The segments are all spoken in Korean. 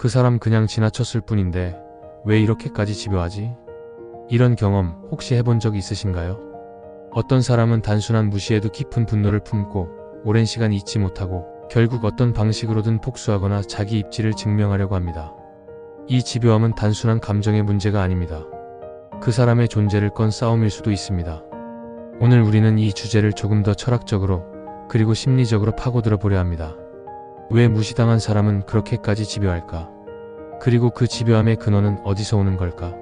그 사람 그냥 지나쳤을 뿐인데 왜 이렇게까지 집요하지? 이런 경험 혹시 해본 적 있으신가요? 어떤 사람은 단순한 무시에도 깊은 분노를 품고 오랜 시간 잊지 못하고 결국 어떤 방식으로든 복수하거나 자기 입지를 증명하려고 합니다. 이 집요함은 단순한 감정의 문제가 아닙니다. 그 사람의 존재를 건 싸움일 수도 있습니다. 오늘 우리는 이 주제를 조금 더 철학적으로 그리고 심리적으로 파고들어 보려 합니다. 왜 무시당한 사람은 그렇게까지 집요할까? 그리고 그 집요함의 근원은 어디서 오는 걸까?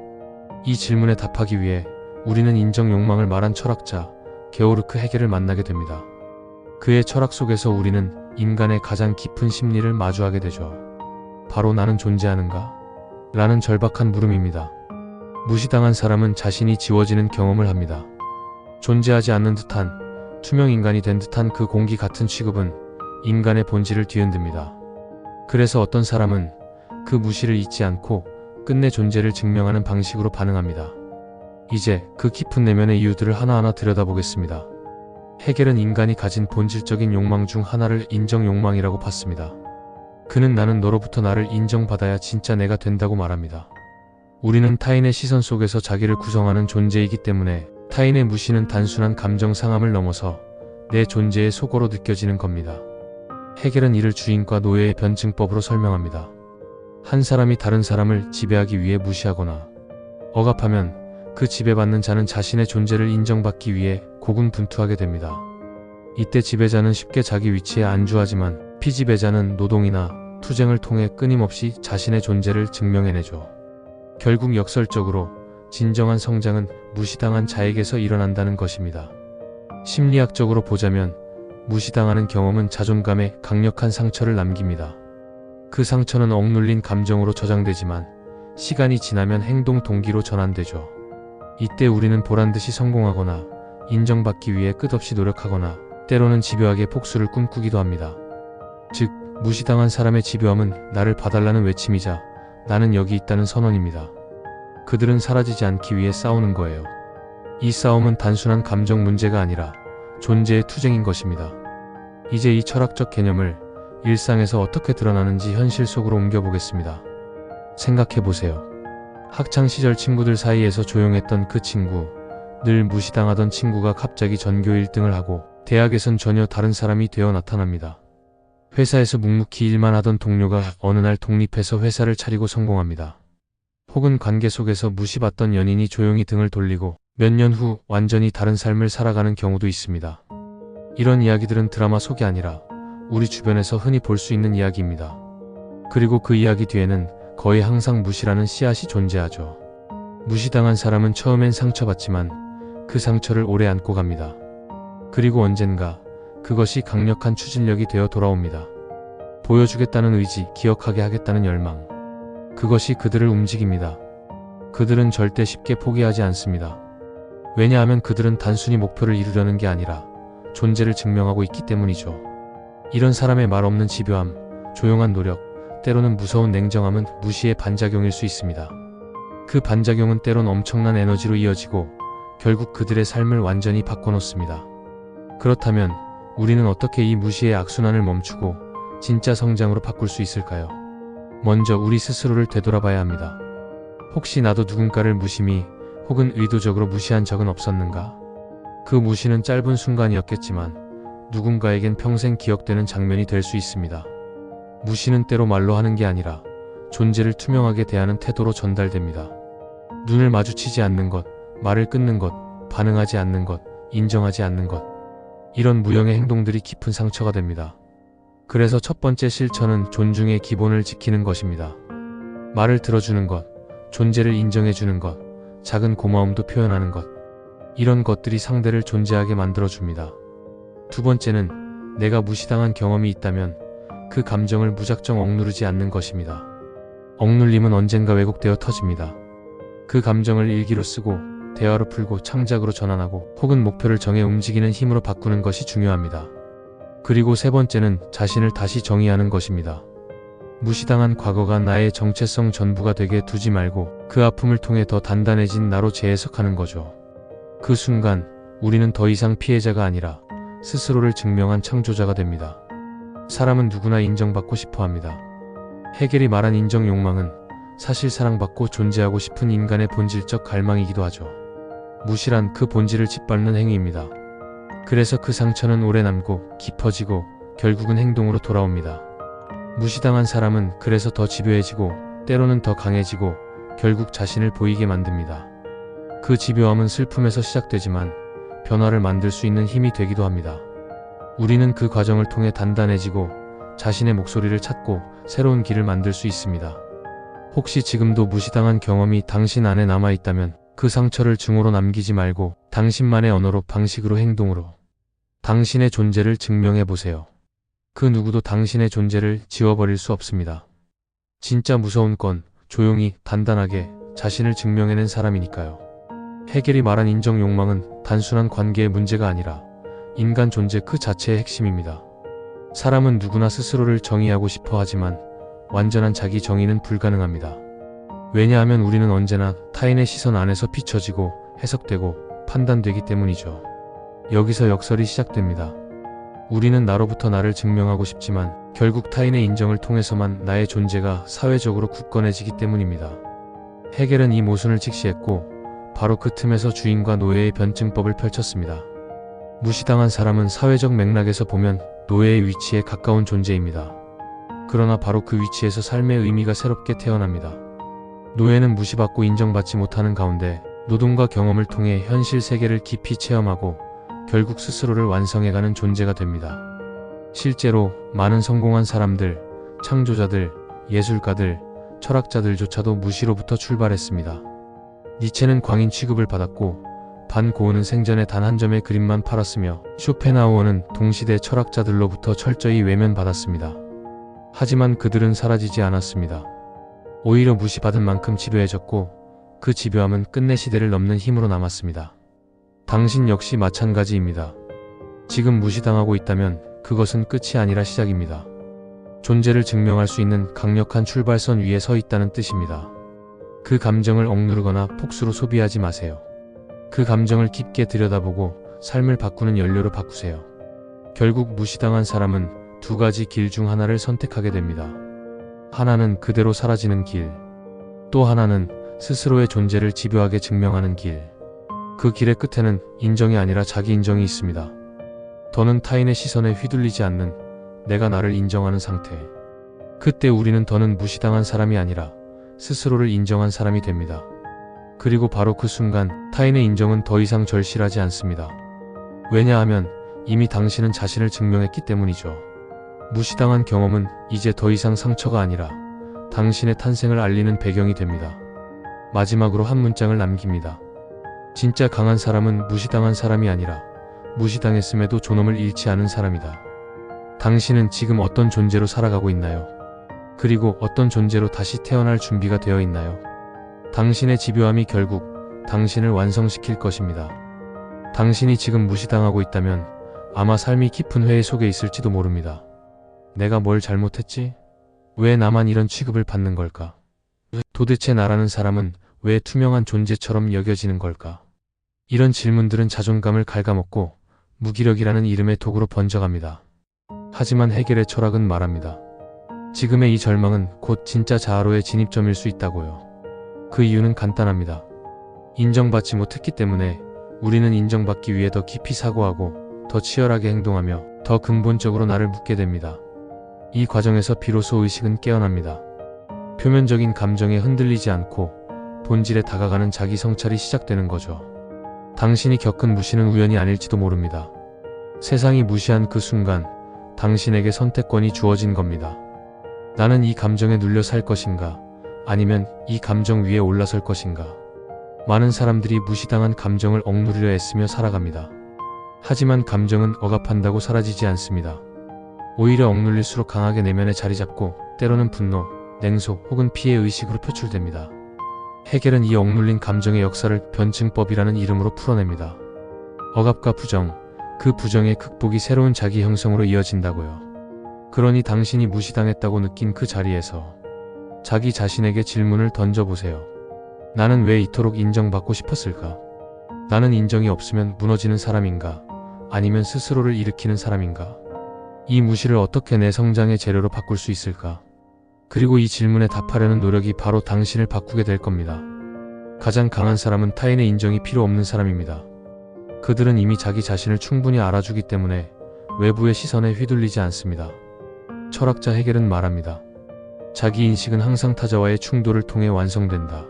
이 질문에 답하기 위해 우리는 인정 욕망을 말한 철학자 게오르크 헤겔을 만나게 됩니다. 그의 철학 속에서 우리는 인간의 가장 깊은 심리를 마주하게 되죠. 바로 나는 존재하는가? 라는 절박한 물음입니다. 무시당한 사람은 자신이 지워지는 경험을 합니다. 존재하지 않는 듯한 투명 인간이 된 듯한 그 공기 같은 취급은 인간의 본질을 뒤흔듭니다. 그래서 어떤 사람은 그 무시를 잊지 않고 끝내 존재를 증명하는 방식으로 반응합니다. 이제 그 깊은 내면의 이유들을 하나하나 들여다보겠습니다. 헤겔은 인간이 가진 본질적인 욕망 중 하나를 인정 욕망이라고 봤습니다. 그는 나는 너로부터 나를 인정받아야 진짜 내가 된다고 말합니다. 우리는 타인의 시선 속에서 자기를 구성하는 존재이기 때문에 타인의 무시는 단순한 감정 상함을 넘어서 내 존재의 속어로 느껴지는 겁니다. 헤겔은 이를 주인과 노예의 변증법으로 설명합니다. 한 사람이 다른 사람을 지배하기 위해 무시하거나 억압하면 그 지배받는 자는 자신의 존재를 인정받기 위해 고군분투하게 됩니다. 이때 지배자는 쉽게 자기 위치에 안주하지만 피지배자는 노동이나 투쟁을 통해 끊임없이 자신의 존재를 증명해내죠. 결국 역설적으로 진정한 성장은 무시당한 자에게서 일어난다는 것입니다. 심리학적으로 보자면 무시당하는 경험은 자존감에 강력한 상처를 남깁니다. 그 상처는 억눌린 감정으로 저장되지만 시간이 지나면 행동 동기로 전환되죠. 이때 우리는 보란듯이 성공하거나 인정받기 위해 끝없이 노력하거나 때로는 집요하게 복수를 꿈꾸기도 합니다. 즉, 무시당한 사람의 집요함은 나를 봐달라는 외침이자 나는 여기 있다는 선언입니다. 그들은 사라지지 않기 위해 싸우는 거예요. 이 싸움은 단순한 감정 문제가 아니라 존재의 투쟁인 것입니다. 이제 이 철학적 개념을 일상에서 어떻게 드러나는지 현실 속으로 옮겨보겠습니다. 생각해 보세요. 학창 시절 친구들 사이에서 조용했던 그 친구, 늘 무시당하던 친구가 갑자기 전교 1등을 하고 대학에선 전혀 다른 사람이 되어 나타납니다. 회사에서 묵묵히 일만 하던 동료가 어느 날 독립해서 회사를 차리고 성공합니다. 혹은 관계 속에서 무시받던 연인이 조용히 등을 돌리고 몇 년 후 완전히 다른 삶을 살아가는 경우도 있습니다. 이런 이야기들은 드라마 속이 아니라 우리 주변에서 흔히 볼 수 있는 이야기입니다. 그리고 그 이야기 뒤에는 거의 항상 무시라는 씨앗이 존재하죠. 무시당한 사람은 처음엔 상처받지만 그 상처를 오래 안고 갑니다. 그리고 언젠가 그것이 강력한 추진력이 되어 돌아옵니다. 보여주겠다는 의지, 기억하게 하겠다는 열망. 그것이 그들을 움직입니다. 그들은 절대 쉽게 포기하지 않습니다. 왜냐하면 그들은 단순히 목표를 이루려는 게 아니라 존재를 증명하고 있기 때문이죠. 이런 사람의 말 없는 집요함, 조용한 노력, 때로는 무서운 냉정함은 무시의 반작용일 수 있습니다. 그 반작용은 때론 엄청난 에너지로 이어지고 결국 그들의 삶을 완전히 바꿔놓습니다. 그렇다면 우리는 어떻게 이 무시의 악순환을 멈추고 진짜 성장으로 바꿀 수 있을까요? 먼저 우리 스스로를 되돌아봐야 합니다. 혹시 나도 누군가를 무심히 혹은 의도적으로 무시한 적은 없었는가? 그 무시는 짧은 순간이었겠지만 누군가에겐 평생 기억되는 장면이 될 수 있습니다. 무시는 때로 말로 하는 게 아니라 존재를 투명하게 대하는 태도로 전달됩니다. 눈을 마주치지 않는 것, 말을 끊는 것, 반응하지 않는 것, 인정하지 않는 것. 이런 무형의 행동들이 깊은 상처가 됩니다. 그래서 첫 번째 실천은 존중의 기본을 지키는 것입니다. 말을 들어주는 것, 존재를 인정해주는 것, 작은 고마움도 표현하는 것. 이런 것들이 상대를 존재하게 만들어줍니다. 두 번째는 내가 무시당한 경험이 있다면 그 감정을 무작정 억누르지 않는 것입니다. 억눌림은 언젠가 왜곡되어 터집니다. 그 감정을 일기로 쓰고 대화로 풀고 창작으로 전환하고 혹은 목표를 정해 움직이는 힘으로 바꾸는 것이 중요합니다. 그리고 세 번째는 자신을 다시 정의하는 것입니다. 무시당한 과거가 나의 정체성 전부가 되게 두지 말고 그 아픔을 통해 더 단단해진 나로 재해석하는 거죠. 그 순간 우리는 더 이상 피해자가 아니라 스스로를 증명한 창조자가 됩니다. 사람은 누구나 인정받고 싶어 합니다. 해겔이 말한 인정 욕망은 사실 사랑받고 존재하고 싶은 인간의 본질적 갈망이기도 하죠. 무시란 그 본질을 짓밟는 행위입니다. 그래서 그 상처는 오래 남고 깊어지고 결국은 행동으로 돌아옵니다. 무시당한 사람은 그래서 더 집요해지고 때로는 더 강해지고 결국 자신을 보이게 만듭니다. 그 집요함은 슬픔에서 시작되지만 변화를 만들 수 있는 힘이 되기도 합니다. 우리는 그 과정을 통해 단단해지고 자신의 목소리를 찾고 새로운 길을 만들 수 있습니다. 혹시 지금도 무시당한 경험이 당신 안에 남아 있다면 그 상처를 증오로 남기지 말고 당신만의 언어로 방식으로 행동으로 당신의 존재를 증명해 보세요. 그 누구도 당신의 존재를 지워버릴 수 없습니다. 진짜 무서운 건 조용히 단단하게 자신을 증명해낸 사람이니까요. 해겔이 말한 인정 욕망은 단순한 관계의 문제가 아니라 인간 존재 그 자체의 핵심입니다. 사람은 누구나 스스로를 정의하고 싶어 하지만 완전한 자기 정의는 불가능합니다. 왜냐하면 우리는 언제나 타인의 시선 안에서 비춰지고 해석되고 판단되기 때문이죠. 여기서 역설이 시작됩니다. 우리는 나로부터 나를 증명하고 싶지만 결국 타인의 인정을 통해서만 나의 존재가 사회적으로 굳건해지기 때문입니다. 해겔은 이 모순을 직시했고 바로 그 틈에서 주인과 노예의 변증법을 펼쳤습니다. 무시당한 사람은 사회적 맥락에서 보면 노예의 위치에 가까운 존재입니다. 그러나 바로 그 위치에서 삶의 의미가 새롭게 태어납니다. 노예는 무시받고 인정받지 못하는 가운데 노동과 경험을 통해 현실 세계를 깊이 체험하고 결국 스스로를 완성해가는 존재가 됩니다. 실제로 많은 성공한 사람들, 창조자들, 예술가들, 철학자들조차도 무시로부터 출발했습니다. 니체는 광인 취급을 받았고 반 고흐는 생전에 단 한 점의 그림만 팔았으며 쇼펜하우어는 동시대 철학자들로부터 철저히 외면받았습니다. 하지만 그들은 사라지지 않았습니다. 오히려 무시받은 만큼 집요해졌고 그 집요함은 끝내 시대를 넘는 힘으로 남았습니다. 당신 역시 마찬가지입니다. 지금 무시당하고 있다면 그것은 끝이 아니라 시작입니다. 존재를 증명할 수 있는 강력한 출발선 위에 서 있다는 뜻입니다. 그 감정을 억누르거나 폭수로 소비하지 마세요. 그 감정을 깊게 들여다보고 삶을 바꾸는 연료로 바꾸세요. 결국 무시당한 사람은 두 가지 길 중 하나를 선택하게 됩니다. 하나는 그대로 사라지는 길, 또 하나는 스스로의 존재를 집요하게 증명하는 길. 그 길의 끝에는 인정이 아니라 자기 인정이 있습니다. 더는 타인의 시선에 휘둘리지 않는 내가 나를 인정하는 상태. 그때 우리는 더는 무시당한 사람이 아니라 스스로를 인정한 사람이 됩니다. 그리고 바로 그 순간 타인의 인정은 더 이상 절실하지 않습니다. 왜냐하면 이미 당신은 자신을 증명했기 때문이죠. 무시당한 경험은 이제 더 이상 상처가 아니라 당신의 탄생을 알리는 배경이 됩니다. 마지막으로 한 문장을 남깁니다. 진짜 강한 사람은 무시당한 사람이 아니라 무시당했음에도 존엄을 잃지 않은 사람이다. 당신은 지금 어떤 존재로 살아가고 있나요? 그리고 어떤 존재로 다시 태어날 준비가 되어 있나요? 당신의 집요함이 결국 당신을 완성시킬 것입니다. 당신이 지금 무시당하고 있다면 아마 삶이 깊은 회의 속에 있을지도 모릅니다. 내가 뭘 잘못했지? 왜 나만 이런 취급을 받는 걸까? 도대체 나라는 사람은 왜 투명한 존재처럼 여겨지는 걸까? 이런 질문들은 자존감을 갉아먹고 무기력이라는 이름의 독으로 번져갑니다. 하지만 해결의 철학은 말합니다. 지금의 이 절망은 곧 진짜 자아로의 진입점일 수 있다고요. 그 이유는 간단합니다. 인정받지 못했기 때문에 우리는 인정받기 위해 더 깊이 사고하고 더 치열하게 행동하며 더 근본적으로 나를 묻게 됩니다. 이 과정에서 비로소 의식은 깨어납니다. 표면적인 감정에 흔들리지 않고 본질에 다가가는 자기 성찰이 시작되는 거죠. 당신이 겪은 무시는 우연이 아닐지도 모릅니다. 세상이 무시한 그 순간 당신에게 선택권이 주어진 겁니다. 나는 이 감정에 눌려 살 것인가? 아니면 이 감정 위에 올라설 것인가? 많은 사람들이 무시당한 감정을 억누르려 애쓰며 살아갑니다. 하지만 감정은 억압한다고 사라지지 않습니다. 오히려 억눌릴수록 강하게 내면에 자리 잡고 때로는 분노, 냉소 혹은 피해 의식으로 표출됩니다. 해겔은 이 억눌린 감정의 역사를 변증법이라는 이름으로 풀어냅니다. 억압과 부정, 그 부정의 극복이 새로운 자기 형성으로 이어진다고요. 그러니 당신이 무시당했다고 느낀 그 자리에서 자기 자신에게 질문을 던져보세요. 나는 왜 이토록 인정받고 싶었을까? 나는 인정이 없으면 무너지는 사람인가? 아니면 스스로를 일으키는 사람인가? 이 무시를 어떻게 내 성장의 재료로 바꿀 수 있을까? 그리고 이 질문에 답하려는 노력이 바로 당신을 바꾸게 될 겁니다. 가장 강한 사람은 타인의 인정이 필요 없는 사람입니다. 그들은 이미 자기 자신을 충분히 알아주기 때문에 외부의 시선에 휘둘리지 않습니다. 철학자 해결은 말합니다. 자기 인식은 항상 타자와의 충돌을 통해 완성된다.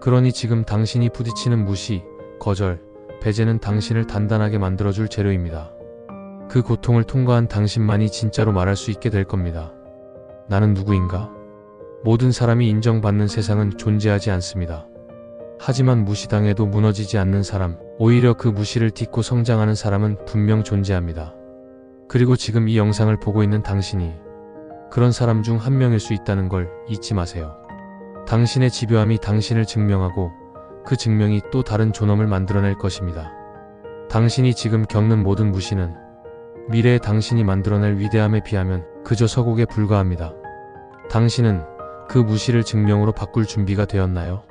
그러니 지금 당신이 부딪히는 무시, 거절, 배제는 당신을 단단하게 만들어줄 재료입니다. 그 고통을 통과한 당신만이 진짜로 말할 수 있게 될 겁니다. 나는 누구인가? 모든 사람이 인정받는 세상은 존재하지 않습니다. 하지만 무시당해도 무너지지 않는 사람, 오히려 그 무시를 딛고 성장하는 사람은 분명 존재합니다. 그리고 지금 이 영상을 보고 있는 당신이 그런 사람 중 한 명일 수 있다는 걸 잊지 마세요. 당신의 집요함이 당신을 증명하고 그 증명이 또 다른 존엄을 만들어낼 것입니다. 당신이 지금 겪는 모든 무시는 미래의 당신이 만들어낼 위대함에 비하면 그저 서곡에 불과합니다. 당신은 그 무시를 증명으로 바꿀 준비가 되었나요?